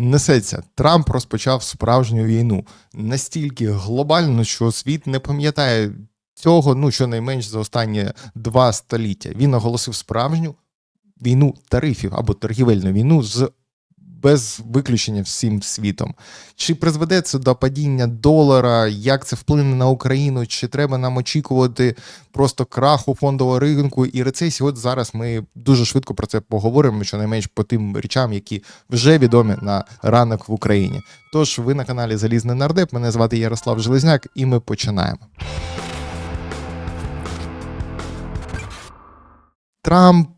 несеться. Трамп розпочав справжню війну настільки глобально, що світ не пам'ятає цього, ну щонайменш за останні два століття. Він оголосив справжню війну тарифів або торгівельну війну з без виключення всім світом. Чи призведе це до падіння долара? Як це вплине на Україну? Чи треба нам очікувати просто краху фондового ринку і рецесії? От зараз ми дуже швидко про це поговоримо, щонайменш по тим речам, які вже відомі на ранок в Україні. Тож ви на каналі Залізний Нардеп. Мене звати Ярослав Железняк, і ми починаємо. Трамп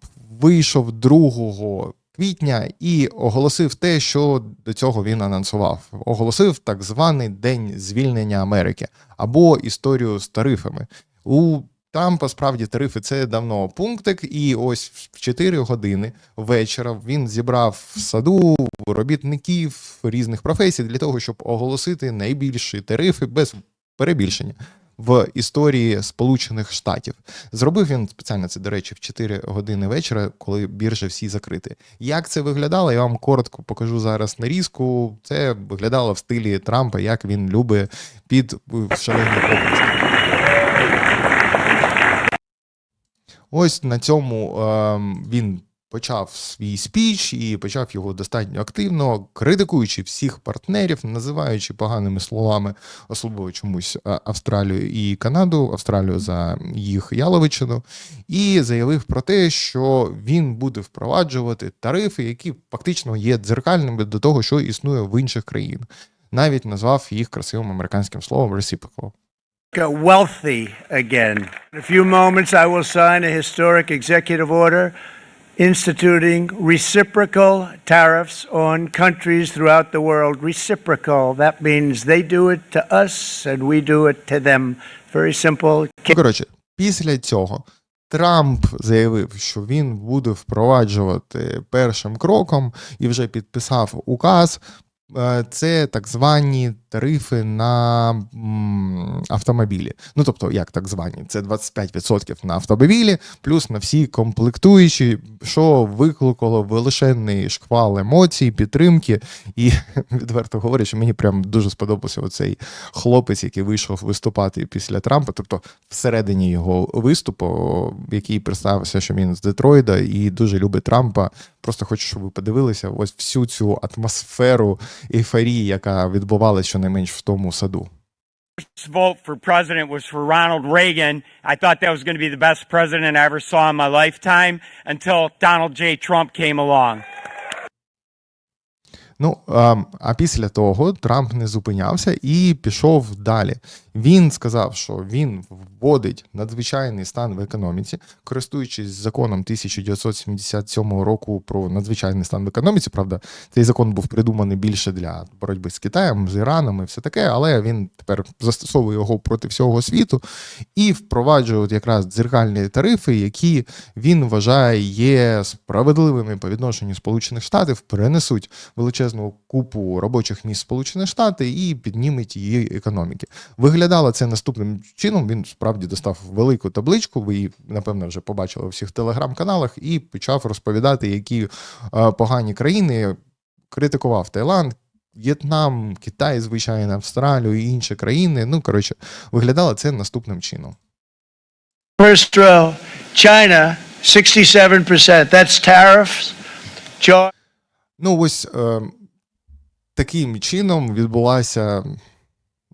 вийшов 2 квітня і оголосив те, що до цього він анонсував. Оголосив так званий День звільнення Америки або історію з тарифами. У Трампа справді тарифи це давно пунктик, і ось в 4 години вечора він зібрав в саду робітників різних професій для того, щоб оголосити найбільші тарифи без перебільшення в історії Сполучених Штатів. Зробив він спеціально це, до речі, в 4 години вечора, коли біржа всі закриті. Як це виглядало? Я вам коротко покажу зараз нарізку. Це виглядало в стилі Трампа, як він любить під шалені оплески. Ось на цьому е, він почав свій спіч і почав його достатньо активно, критикуючи всіх партнерів, називаючи поганими словами, особливо чомусь Австралію і Канаду, Австралію за їх яловичину, і заявив про те, що він буде впроваджувати тарифи, які фактично є дзеркальними до того, що існує в інших країнах. Навіть назвав їх красивим американським словом reciprocal. wealthy again. In a few moments, I will sign a historic executive order instituting reciprocal tariffs on countries throughout the world. Reciprocal, that means they do it to us and we do it to them. Very simple. Ну, коротше, після цього Трамп заявив, що він буде впроваджувати першим кроком і вже підписав указ. Е, Це так звані тарифи на автомобілі. Ну тобто, як так звані, це 25% на автомобілі, плюс на всі комплектуючі, що викликало величезний шквал емоцій, підтримки. І відверто говорю, що мені прям дуже сподобався оцей хлопець, який вийшов виступати після Трампа. Тобто, всередині його виступу, який представився, що він з Детройда і дуже любить Трампа. Просто хочу, щоб ви подивилися ось всю цю атмосферу ейфорії, яка відбувалася щонайменш в тому саду. first vote for president was for Ronald Reagan. I thought that was going to be the best president I ever saw in my lifetime until Donald J. Trump came along. Ну а, після того Трамп не зупинявся і пішов далі. Він сказав, що він вводить надзвичайний стан в економіці, користуючись законом 1977 року про надзвичайний стан в економіці. Правда, цей закон був придуманий більше для боротьби з Китаєм, з Іраном і все таке, але він тепер застосовує його проти всього світу і впроваджує от якраз дзеркальні тарифи, які він вважає є справедливими по відношенню Сполучених Штатів, перенесуть величезну купу робочих місць Сполучених Штатів і піднімуть її економіки. Виглядало це наступним чином. Він справді достав велику табличку. Ви її, напевно, вже побачили у всіх телеграм-каналах, і почав розповідати, які е, погані країни критикував Таїланд. В'єтнам, Китай, звичайно, Австралію і інші країни. Ну, коротше, виглядало це наступним чином. First row, China, 67%. That's tariffs. Ну, ось е, таким чином відбулася,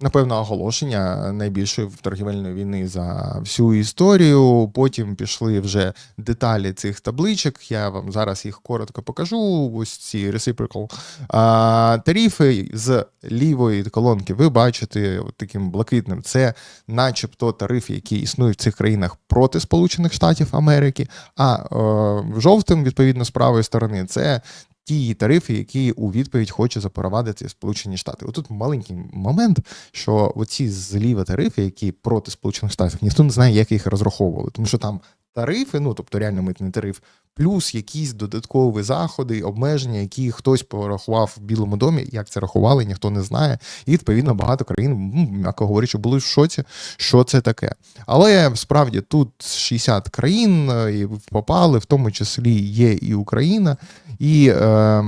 напевно, оголошення найбільшої торгівельної війни за всю історію. Потім пішли вже деталі цих табличок. Я вам зараз їх коротко покажу. Ось ці reciprocal а, тарифи з лівої колонки. Ви бачите от таким блакитним. Це, начебто, тарифи, які існують в цих країнах проти Сполучених Штатів Америки. А е, жовтим, відповідно, з правої сторони, це ті тарифи, які у відповідь хоче запровадити Сполучені Штати. Отут маленький момент, що оці зліва тарифи, які проти Сполучених Штатів, ніхто не знає, як їх розраховували, тому що там тарифи, ну тобто реально митний тариф, плюс якісь додаткові заходи, обмеження, які хтось порахував в Білому домі. Як це рахували, ніхто не знає. І відповідно багато країн, м, м'яко говорячи, були в шоці, що це таке. Але справді тут 60 країн е, попали, в тому числі є і Україна. І е,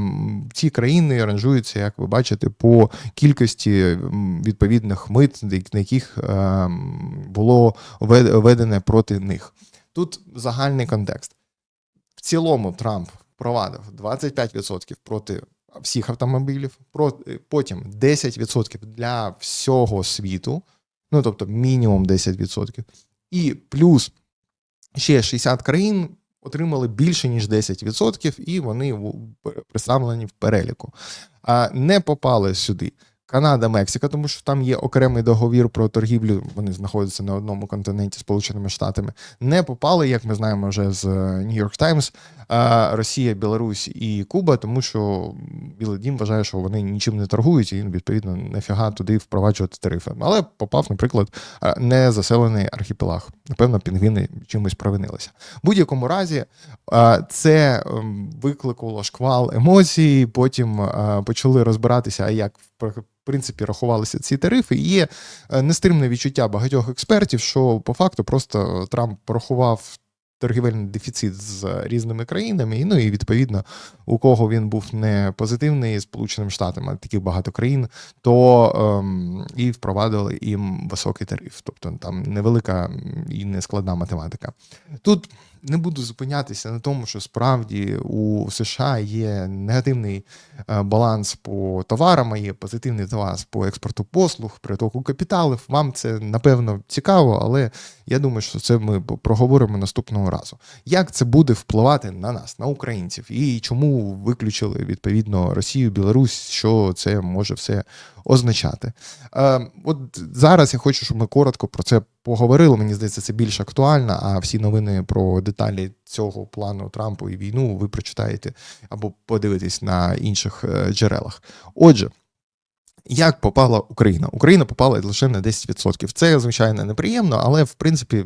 ці країни ранжуються, як ви бачите, по кількості відповідних мит, на яких е, було введ- введене проти них. Тут загальний контекст. В цілому Трамп впровадив 25% проти всіх автомобілів, проти, потім 10% для всього світу, ну тобто мінімум 10%. І плюс ще 60 країн отримали більше ніж 10%, і вони представлені в переліку. А не попали сюди. Канада, Мексика, тому що там є окремий договір про торгівлю. Вони знаходяться на одному континенті Сполученими Штатами. Не попали, як ми знаємо вже з е, New York Times, Росія, Білорусь і Куба, тому що Білий Дім вважає, що вони нічим не торгують, і відповідно нафіга туди впроваджувати тарифи. Але попав, наприклад, е, незаселений архіпелаг. Напевно, пінгвіни чимось провинилися. В будь-якому разі е, це ем, викликало шквал емоцій. Потім е, почали розбиратися, а як принципі рахувалися ці тарифи. І є е, нестримне відчуття багатьох експертів, що по факту просто Трамп порахував. Торгівельний дефіцит з різними країнами, і ну і відповідно, у кого він був не позитивний Сполученими Штатами, а таких багато країн, то ем, і впровадили їм високий тариф. Тобто там невелика і нескладна математика. Тут не буду зупинятися на тому, що справді у США є негативний е, баланс по товарам, а є позитивний баланс по експорту послуг, притоку капіталів. Вам це напевно цікаво, але я думаю, що це ми проговоримо наступного разу. Як це буде впливати на нас, на українців, і чому виключили відповідно Росію, Білорусь, що це може все означати? Е, от зараз я хочу, щоб ми коротко про це поговорили. Мені здається, це більш актуально. А всі новини про деталі цього плану Трампу і війну ви прочитаєте або подивитесь на інших е, джерелах. Отже. Як попала Україна? Україна попала лише на 10%. Це, звичайно, неприємно, але в принципі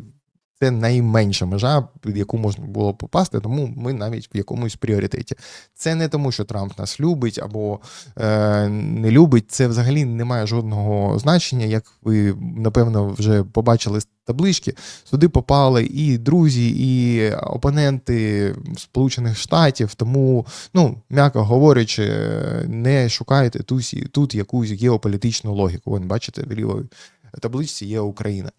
це найменша межа, під яку можна було попасти, тому ми навіть в якомусь пріоритеті. Це не тому, що Трамп нас любить або е, не любить. Це взагалі не має жодного значення. Як ви напевно вже побачили з таблички, сюди попали і друзі, і опоненти Сполучених Штатів. Тому, ну м'яко говорячи, не шукайте тут, тут якусь геополітичну логіку. Вон, бачите, в лівій табличці є Україна.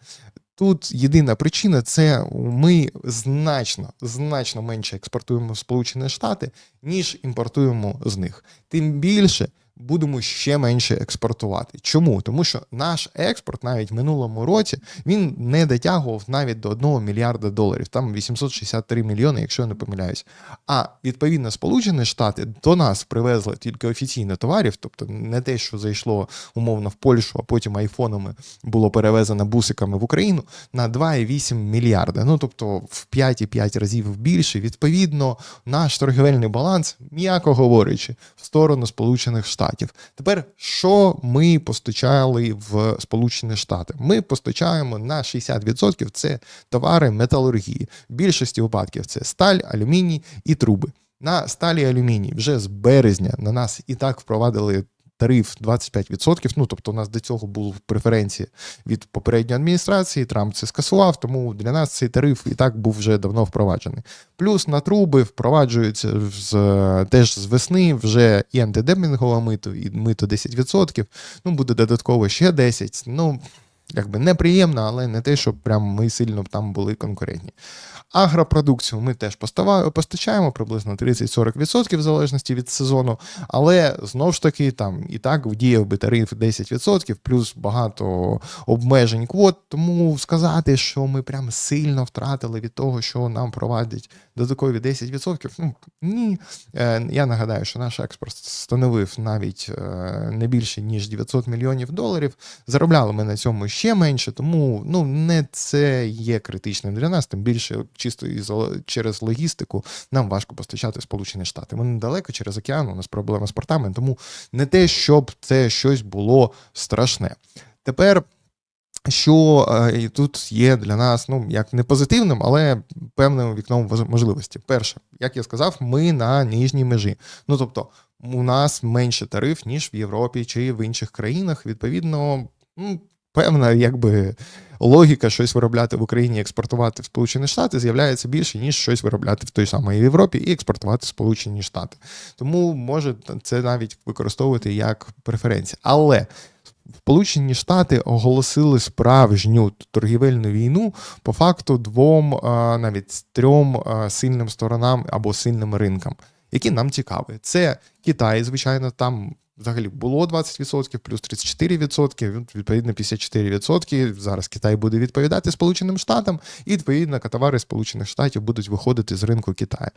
Тут єдина причина це ми значно, значно менше експортуємо в Сполучені Штати, ніж імпортуємо з них. Тим більше будемо ще менше експортувати. Чому? Тому що наш експорт навіть в минулому році він не дотягував навіть до 1 мільярда доларів, там 863 мільйони, якщо я не помиляюсь. А відповідно, Сполучені Штати до нас привезли тільки офіційно товарів, тобто не те, що зайшло умовно в Польщу, а потім айфонами було перевезено бусиками в Україну на 2,8 мільярда. Ну тобто в 5,5 разів більше. Відповідно, наш торгівельний баланс, м'яко говорячи, в сторону Сполучених Штатів. Тепер що ми постачали в Сполучені Штати? Ми постачаємо на 60% це товари металургії. В більшості випадків це сталь, алюміній і труби. На сталі алюміній вже з березня на нас і так впровадили тариф 25%. Ну тобто, у нас до цього були преференції від попередньої адміністрації. Трамп це скасував, тому для нас цей тариф і так був вже давно впроваджений. Плюс на труби впроваджується з теж з весни вже і антидемпінгове мито, і мито 10%. Ну буде додатково ще 10%. Ну якби неприємно, але не те, щоб прям ми сильно там були конкурентні. Агропродукцію ми теж постачаємо приблизно 30-40% в залежності від сезону, але знову ж таки там і так діяв би тариф 10%, плюс багато обмежень квот. Тому сказати, що ми прям сильно втратили від того, що нам провадять додаткові 10%, ну ні. Е, Я нагадаю, що наш експорт становив навіть е, не більше ніж 900 мільйонів доларів. Заробляли ми на цьому ще менше, тому ну не це є критичним для нас, тим більше чисто із через логістику нам важко постачати Сполучені Штати. Ми недалеко через океан, у нас проблема з портами, тому не те, щоб це щось було страшне. Тепер що е, і тут є для нас ну як не позитивним, але певним вікном можливості. Перше, як я сказав, ми на нижній межі. Ну тобто, у нас менше тариф, ніж в Європі чи в інших країнах. Відповідно, певна якби логіка щось виробляти в Україні, експортувати в Сполучені Штати з'являється більше, ніж щось виробляти в той самій Європі і експортувати в Сполучені Штати. Тому може це навіть використовувати як преференція. Але Сполучені Штати оголосили справжню торгівельну війну по факту двом, навіть трьом сильним сторонам або сильним ринкам, які нам цікаві. Це Китай, звичайно, там взагалі було 20%, плюс 34%, відповідно 54%. Зараз Китай буде відповідати Сполученим Штатам, і відповідно товари Сполучених Штатів будуть виходити з ринку Китаю.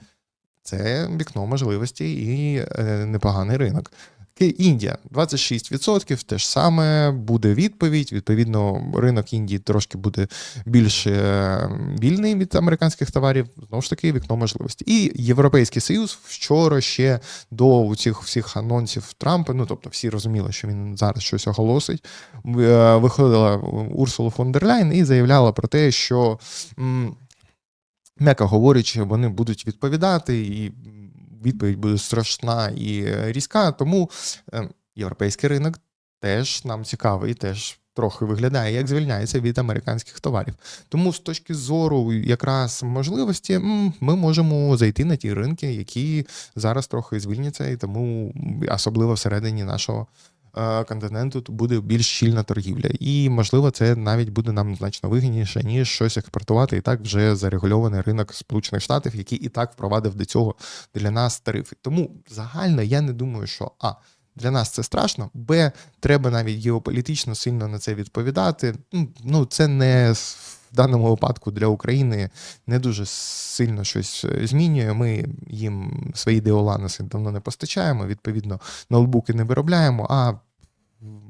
Це вікно можливості і е, непоганий ринок. Індія 26%, те ж саме буде відповідь. Відповідно, ринок Індії трошки буде більш е, вільний від американських товарів. Знову ж таки, вікно можливості. І Європейський Союз вчора ще до цих всіх анонсів Трампа. Ну тобто, всі розуміли, що він зараз щось оголосить. е, Виходила Урсула фон дер Ляйн і заявляла про те, що. М'яко говорячи, вони будуть відповідати, і відповідь буде страшна і різка. Тому е, європейський ринок теж нам цікавий, теж трохи виглядає, як звільняється від американських товарів. Тому з точки зору якраз можливості ми можемо зайти на ті ринки, які зараз трохи звільняться, і тому особливо всередині нашого. Е, Континенту буде більш щільна торгівля, і можливо, це навіть буде нам значно вигідніше, ніж щось експортувати. І так вже зарегульований ринок Сполучених Штатів, який і так впровадив до цього для нас тарифи. Тому загально я не думаю, що а для нас це страшно, б треба навіть геополітично сильно на це відповідати. Ну, це не в даному випадку для України не дуже сильно щось е, змінює. Ми їм свої деоланоси давно не постачаємо. Відповідно, ноутбуки не виробляємо. А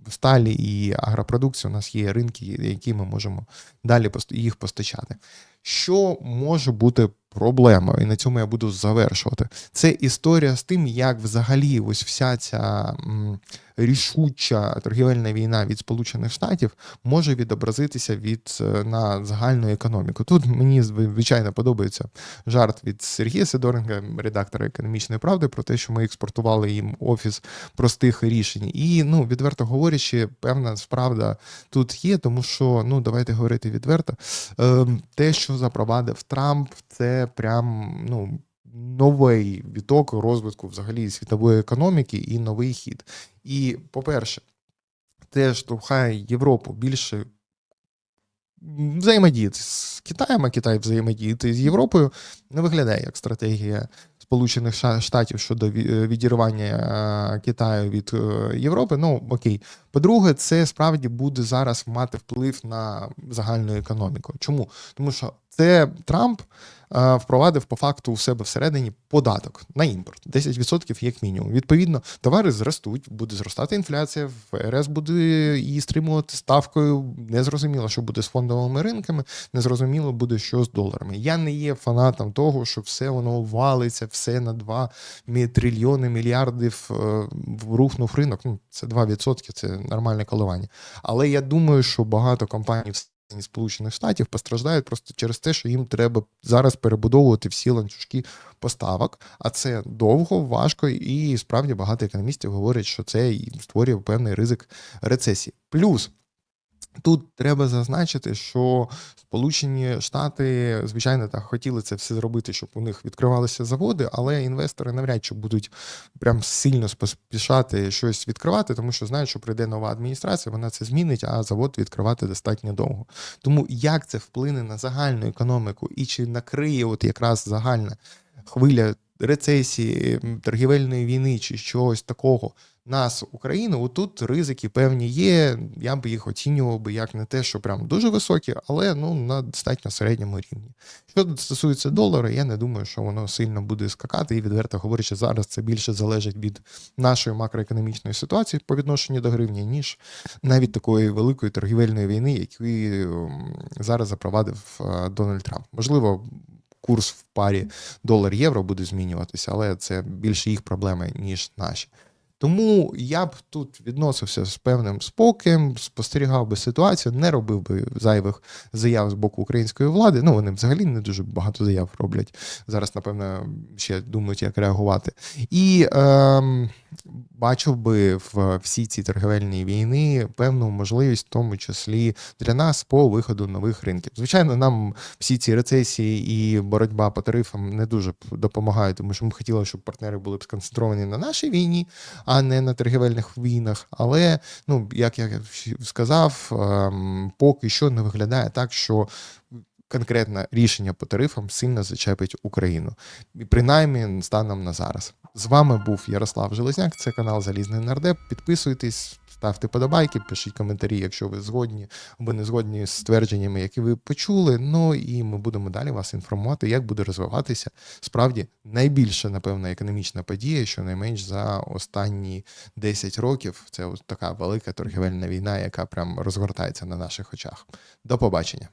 сталі і агропродукції у нас є ринки, які ми можемо далі їх постачати. Що може бути проблемою, і на цьому я буду завершувати. Це історія з тим, як взагалі ось вся ця рішуча торгівельна війна від Сполучених Штатів може відобразитися від е, на загальну економіку. Тут мені звичайно подобається жарт від Сергія Сидоренка, редактора економічної правди, про те, що ми експортували їм офіс простих рішень. І ну відверто говорячи, певна справда тут є, тому що ну давайте говорити відверто. Ем, те, що запровадив Трамп, це прям ну. Новий віток розвитку взагалі світової економіки і новий хід. І, по-перше, те штовхає Європу більше взаємодіяти з Китаєм, а Китай взаємодіяти з Європою не виглядає як стратегія Сполучених Штатів щодо е, відірвання е, Китаю від е, Європи. Ну окей. По-друге, це справді буде зараз мати вплив на загальну економіку. Чому? Тому що це Трамп е, впровадив по факту у себе всередині податок на імпорт 10% як мінімум. Відповідно, товари зростуть, буде зростати інфляція, ФРС буде її стримувати ставкою. Незрозуміло, що буде з фондовими ринками, незрозуміло буде, що з доларами. Я не є фанатом того, що все воно валиться, все на 2 трильйони мільярдів е, рухнув ринок. Ну, це 2%, це нормальне коливання. Але я думаю, що багато компаній в Сполучених Штатів постраждають просто через те, що їм треба зараз перебудовувати всі ланцюжки поставок, а це довго, важко, і справді багато економістів говорять, що це створює певний ризик рецесії. Плюс Тут треба зазначити, що Сполучені Штати, звичайно, так хотіли це все зробити, щоб у них відкривалися заводи, але інвестори навряд чи будуть прям сильно поспішати щось відкривати, тому що знають, що прийде нова адміністрація, вона це змінить, а завод відкривати достатньо довго. Тому як це вплине на загальну економіку і чи накриє от якраз загальна хвиля рецесії, торгівельної війни чи чогось такого нас, Україну, отут ризики певні є. Я би їх оцінював би як не те, що прям дуже високі, але ну на достатньо середньому рівні. Що стосується долара, я не думаю, що воно сильно буде скакати, і відверто говорячи, зараз це більше залежить від нашої макроекономічної ситуації по відношенню до гривні, ніж навіть такої великої торгівельної війни, яку ем, зараз запровадив е, Дональд Трамп. Можливо. Курс в парі долар-євро буде змінюватися, але це більше їх проблеми, ніж наші. Тому я б тут відносився з певним спокоєм, спостерігав би ситуацію, не робив би зайвих заяв з боку української влади. Ну вони взагалі не дуже багато заяв роблять. Зараз, напевно, ще думають, як реагувати. І ем, бачив би в всій цій торговельній війни певну можливість, в тому числі для нас по виходу нових ринків. Звичайно, нам всі ці рецесії і боротьба по тарифам не дуже допомагають, тому що ми хотіли, щоб партнери були б сконцентровані на нашій війні, а не на торгівельних війнах. Але ну як я сказав, ем, поки що не виглядає так, що. Конкретне рішення по тарифам сильно зачепить Україну, і принаймні станом на зараз. З вами був Ярослав Железняк. Це канал Залізний Нардеп. Підписуйтесь, ставте подобайки, пишіть коментарі, якщо ви згодні або не згодні з твердженнями, які ви почули. Ну і ми будемо далі вас інформувати, як буде розвиватися справді найбільша, напевно, економічна подія, щонайменш за останні 10 років. Це ось така велика торгівельна війна, яка прям розгортається на наших очах. До побачення.